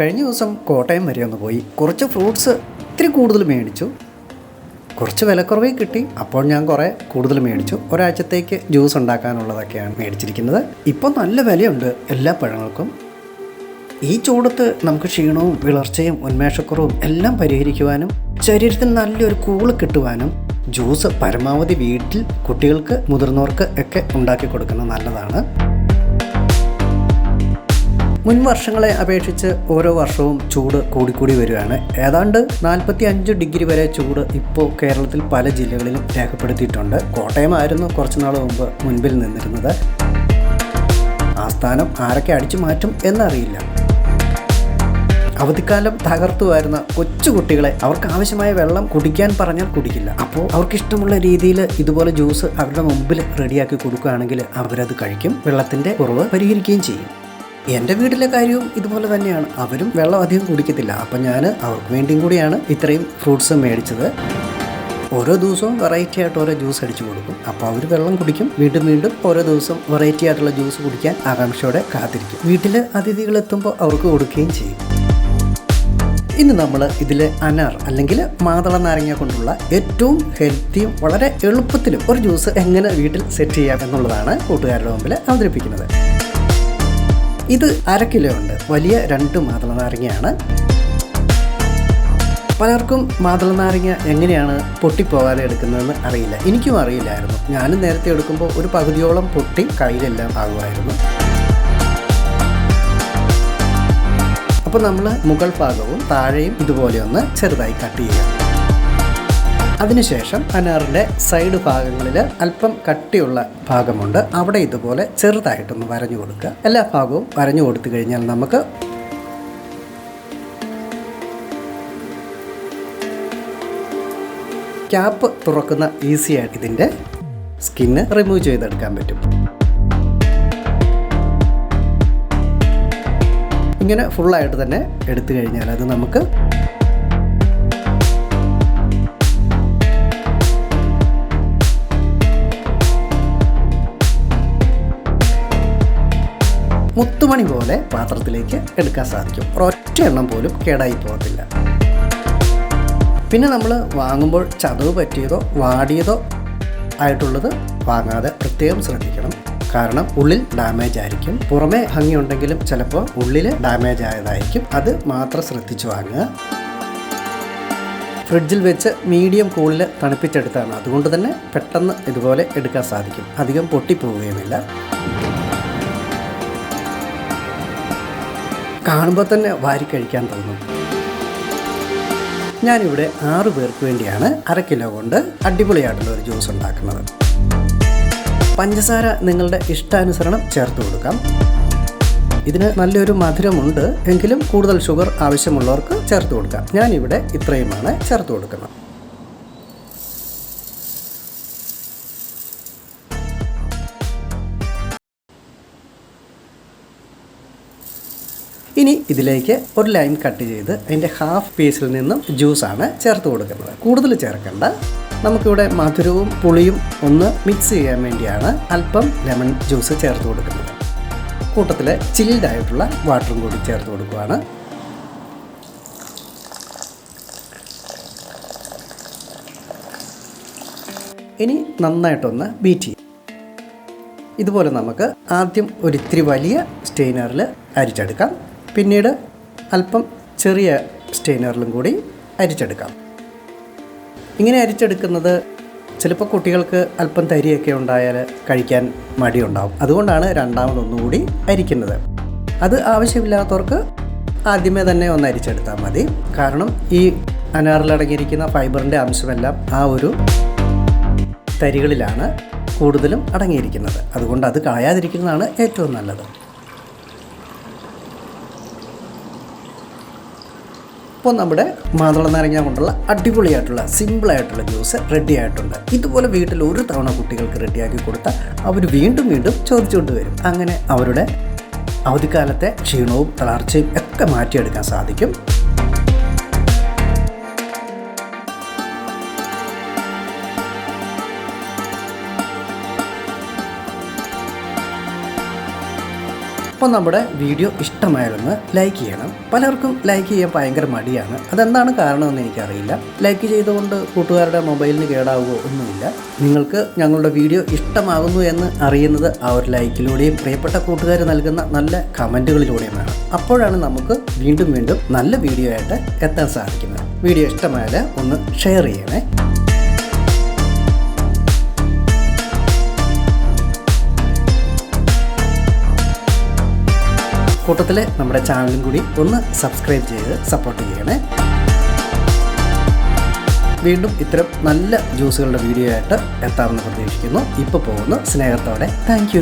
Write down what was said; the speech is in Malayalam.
കഴിഞ്ഞ ദിവസം കോട്ടയം വരെ ഒന്ന് പോയി. കുറച്ച് ഫ്രൂട്ട്സ് ഇത്തിരി കൂടുതൽ മേടിച്ചു. കുറച്ച് വിലക്കുറവിൽ കിട്ടി. അപ്പോൾ ഞാൻ കുറേ കൂടുതൽ മേടിച്ചു. ഒരാഴ്ചത്തേക്ക് ജ്യൂസ് ഉണ്ടാക്കാനുള്ളതൊക്കെയാണ് മേടിച്ചിരിക്കുന്നത്. ഇപ്പോൾ നല്ല വിലയുണ്ട് എല്ലാ പഴങ്ങൾക്കും. ഈ ചൂടത്ത് നമുക്ക് ക്ഷീണവും വിളർച്ചയും ഉന്മേഷക്കുറവും എല്ലാം പരിഹരിക്കുവാനും ശരീരത്തിന് നല്ലൊരു കൂൾ കിട്ടുവാനും ജ്യൂസ് പരമാവധി വീട്ടിൽ കുട്ടികൾക്ക് മുതിർന്നവർക്ക് ഒക്കെ ഉണ്ടാക്കി കൊടുക്കുന്നത് നല്ലതാണ്. മുൻ വർഷങ്ങളെ അപേക്ഷിച്ച് ഓരോ വർഷവും ചൂട് കൂടിക്കൂടി വരികയാണ്. ഏതാണ്ട് നാൽപ്പത്തി അഞ്ച് ഡിഗ്രി വരെ ചൂട് ഇപ്പോൾ കേരളത്തിൽ പല ജില്ലകളിലും രേഖപ്പെടുത്തിയിട്ടുണ്ട്. കോട്ടയമായിരുന്നു കുറച്ച് നാൾ മുമ്പ് മുൻപിൽ നിന്നിരുന്നത്. ആ സ്ഥാനം ആരൊക്കെ അടിച്ചു മാറ്റും എന്നറിയില്ല. അവധിക്കാലം തകർത്തു വരുന്ന കൊച്ചു കുട്ടികളെ അവർക്ക് ആവശ്യമായ വെള്ളം കുടിക്കാൻ പറഞ്ഞാൽ കുടിക്കില്ല. അപ്പോൾ അവർക്ക് ഇഷ്ടമുള്ള രീതിയിൽ ഇതുപോലെ ജ്യൂസ് അവരുടെ മുമ്പിൽ റെഡിയാക്കി കൊടുക്കുകയാണെങ്കിൽ അവരത് കഴിക്കും. വെള്ളത്തിന്റെ കുറവ് പരിഹരിക്കുകയും ചെയ്യും. എന്റെ വീട്ടിലെ കാര്യവും ഇതുപോലെ തന്നെയാണ്. അവരും വെള്ളം അധികം കുടിക്കത്തില്ല. അപ്പം ഞാൻ അവർക്ക് വേണ്ടിയും കൂടിയാണ് ഇത്രയും ഫ്രൂട്ട്സ് മേടിച്ചത്. ഓരോ ദിവസവും വെറൈറ്റി ആയിട്ട് ഓരോ ജ്യൂസ് അടിച്ചു കൊടുക്കും. അപ്പോൾ അവർ വെള്ളം കുടിക്കും. വീണ്ടും വീണ്ടും ഓരോ ദിവസം വെറൈറ്റി ആയിട്ടുള്ള ജ്യൂസ് കുടിക്കാൻ ആകാംക്ഷയോടെ കാത്തിരിക്കും. വീട്ടിൽ അതിഥികൾ എത്തുമ്പോൾ അവർക്ക് കൊടുക്കുകയും ചെയ്യും. ഇന്ന് നമ്മൾ ഇതിൽ അനാർ അല്ലെങ്കിൽ മാതള നാരങ്ങ കൊണ്ടുള്ള ഏറ്റവും ഹെൽത്തിയും വളരെ എളുപ്പത്തിലും ഒരു ജ്യൂസ് എങ്ങനെ വീട്ടിൽ സെറ്റ് ചെയ്യാം എന്നുള്ളതാണ് കൂട്ടുകാരുടെ മുമ്പിൽ അവതരിപ്പിക്കുന്നത്. ഇത് അര കിലോ ഉണ്ട്. വലിയ രണ്ട് മാതള നാരങ്ങയാണ്. പലർക്കും മാതള നാരങ്ങ എങ്ങനെയാണ് പൊട്ടിപ്പോകാതെ എടുക്കുന്നതെന്ന് അറിയില്ല. എനിക്കും അറിയില്ലായിരുന്നു. ഞാനും നേരത്തെ എടുക്കുമ്പോൾ ഒരു പകുതിയോളം പൊട്ടി കയ്യിലെല്ലാം ആകുമായിരുന്നു. അപ്പോൾ നമ്മൾ മുകൾ ഭാഗവും താഴെയും ഇതുപോലെ ഒന്ന് ചെറുതായി കട്ട് ചെയ്യുക. അതിനുശേഷം അനാറിന്റെ സൈഡ് ഭാഗങ്ങളിൽ അല്പം കട്ടിയുള്ള ഭാഗമുണ്ട്. അവിടെ ഇതുപോലെ ചെറുതായിട്ടൊന്ന് വരഞ്ഞു കൊടുക്കുക. എല്ലാ ഭാഗവും വരഞ്ഞു കൊടുത്തു കഴിഞ്ഞാൽ നമുക്ക് ക്യാപ്പ് തുറക്കുന്ന ഈസിയായിട്ട് ഇതിന്റെ സ്കിന്ന് റിമൂവ് ചെയ്തെടുക്കാൻ പറ്റും. ഇങ്ങനെ ഫുള്ളായിട്ട് തന്നെ എടുത്തു കഴിഞ്ഞാൽ അത് നമുക്ക് മുത്തുമണി പോലെ പാത്രത്തിലേക്ക് എടുക്കാൻ സാധിക്കും. ഒരൊറ്റ എണ്ണം പോലും കേടായി പോകത്തില്ല. പിന്നെ നമ്മൾ വാങ്ങുമ്പോൾ ചതവ് പറ്റിയതോ വാടിയതോ ആയിട്ടുള്ളത് വാങ്ങാതെ പ്രത്യേകം ശ്രദ്ധിക്കണം. കാരണം ഉള്ളിൽ ഡാമേജ് ആയിരിക്കും. പുറമേ ഭംഗിയുണ്ടെങ്കിലും ചിലപ്പോൾ ഉള്ളിൽ ഡാമേജ് ആയതായിരിക്കും. അത് മാത്രം ശ്രദ്ധിച്ചു വാങ്ങുക. ഫ്രിഡ്ജിൽ വെച്ച് മീഡിയം കൂളിൽ തണുപ്പിച്ചെടുത്താണ് അതുകൊണ്ട് തന്നെ പെട്ടെന്ന് ഇതുപോലെ എടുക്കാൻ സാധിക്കും. അധികം പൊട്ടിപ്പോവുകയുമില്ല. കാണുമ്പോൾ തന്നെ വാരി കഴിക്കാൻ തോന്നും. ഞാനിവിടെ ആറ് പേർക്ക് വേണ്ടിയാണ് അര കിലോ കൊണ്ട് അടിപൊളിയായിട്ടുള്ള ഒരു ജ്യൂസ് ഉണ്ടാക്കുന്നത്. പഞ്ചസാര നിങ്ങളുടെ ഇഷ്ടാനുസരണം ചേർത്ത് കൊടുക്കാം. ഇതിന് നല്ലൊരു മധുരമുണ്ട് എങ്കിലും കൂടുതൽ ഷുഗർ ആവശ്യമുള്ളവർക്ക് ചേർത്ത് കൊടുക്കാം. ഞാനിവിടെ ഇത്രയുമാണ് ചേർത്ത് കൊടുക്കുന്നത്. ഇനി ഇതിലേക്ക് ഒരു ലൈം കട്ട് ചെയ്ത് അതിന്റെ ഹാഫ് പീസിൽ നിന്നും ജ്യൂസാണ് ചേർത്ത് കൊടുക്കുന്നത്. കൂടുതൽ ചേർക്കേണ്ട. നമുക്കിവിടെ മധുരവും പുളിയും ഒന്ന് മിക്സ് ചെയ്യാൻ വേണ്ടിയാണ് അല്പം ലെമൺ ജ്യൂസ് ചേർത്ത് കൊടുക്കുന്നത്. കൂട്ടത്തിൽ ചിൽഡ് ആയിട്ടുള്ള വാട്ടറും കൂടി ചേർത്ത് കൊടുക്കുകയാണ് ഇനി നന്നായിട്ടൊന്ന് ബീറ്റ് ചെയ്യും. ഇതുപോലെ നമുക്ക് ആദ്യം ഒരിത്തിരി വലിയ സ്റ്റെയിനറിൽ അരിച്ചെടുക്കാം. പിന്നീട് അല്പം ചെറിയ സ്റ്റെയിനറിലും കൂടി അരിച്ചെടുക്കാം. ഇങ്ങനെ അരിച്ചെടുക്കുന്നത് ചിലപ്പോൾ കുട്ടികൾക്ക് അല്പം തരിയൊക്കെ ഉണ്ടായാൽ കഴിക്കാൻ മടിയുണ്ടാവും. അതുകൊണ്ടാണ് രണ്ടാമതൊന്നുകൂടി അരിക്കുന്നത്. അത് ആവശ്യമില്ലാത്തവർക്ക് ആദ്യമേ തന്നെ ഒന്ന് അരിച്ചെടുത്താൽ മതി. കാരണം ഈ അനാറിലടങ്ങിയിരിക്കുന്ന ഫൈബറിന്റെ അംശമെല്ലാം ആ ഒരു തരികളിലാണ് കൂടുതലും അടങ്ങിയിരിക്കുന്നത്. അതുകൊണ്ട് അത് കളയാതിരിക്കുന്നതാണ് ഏറ്റവും നല്ലത്. ഇപ്പോൾ നമ്മുടെ മാതള നാരങ്ങ കൊണ്ടുള്ള അടിപൊളിയായിട്ടുള്ള സിമ്പിളായിട്ടുള്ള ജ്യൂസ് റെഡി ആയിട്ടുണ്ട്. ഇതുപോലെ വീട്ടിൽ ഒരു തവണ കുട്ടികൾക്ക് റെഡിയാക്കി കൊടുത്താൽ അവർ വീണ്ടും വീണ്ടും ചോദിച്ചുകൊണ്ട് വരും. അങ്ങനെ അവരുടെ അവധിക്കാലത്തെ ക്ഷീണവും തളർച്ചയും ഒക്കെ മാറ്റിയെടുക്കാൻ സാധിക്കും. അപ്പം നമ്മുടെ വീഡിയോ ഇഷ്ടമായാലൊന്ന് ലൈക്ക് ചെയ്യണം. പലർക്കും ലൈക്ക് ചെയ്യാൻ ഭയങ്കര മടിയാണ്. അതെന്താണ് കാരണമെന്ന് എനിക്കറിയില്ല. ലൈക്ക് ചെയ്തുകൊണ്ട് കൂട്ടുകാരുടെ മൊബൈലിന് കേടാവുകയോ ഒന്നുമില്ല. നിങ്ങൾക്ക് ഞങ്ങളുടെ വീഡിയോ ഇഷ്ടമാകുന്നു എന്ന് അറിയുന്നത് ആ ഒരു ലൈക്കിലൂടെയും പ്രിയപ്പെട്ട കൂട്ടുകാർ നൽകുന്ന നല്ല കമന്റുകളിലൂടെയുമാണ് അപ്പോഴാണ് നമുക്ക് വീണ്ടും വീണ്ടും നല്ല വീഡിയോ ആയിട്ട് എത്താൻ സാധിക്കുന്നത്. വീഡിയോ ഇഷ്ടമായാൽ ഒന്ന് ഷെയർ ചെയ്യണേ. കൂട്ടത്തിൽ നമ്മുടെ ചാനലും കൂടി ഒന്ന് സബ്സ്ക്രൈബ് ചെയ്ത് സപ്പോർട്ട് ചെയ്യണേ. വീണ്ടും ഇത്തരം നല്ല ജ്യൂസുകളുടെ വീഡിയോ ആയിട്ട് എത്താമെന്ന് പ്രതീക്ഷിക്കുന്നു. ഇപ്പോൾ പോകുന്നു സ്നേഹത്തോടെ. താങ്ക്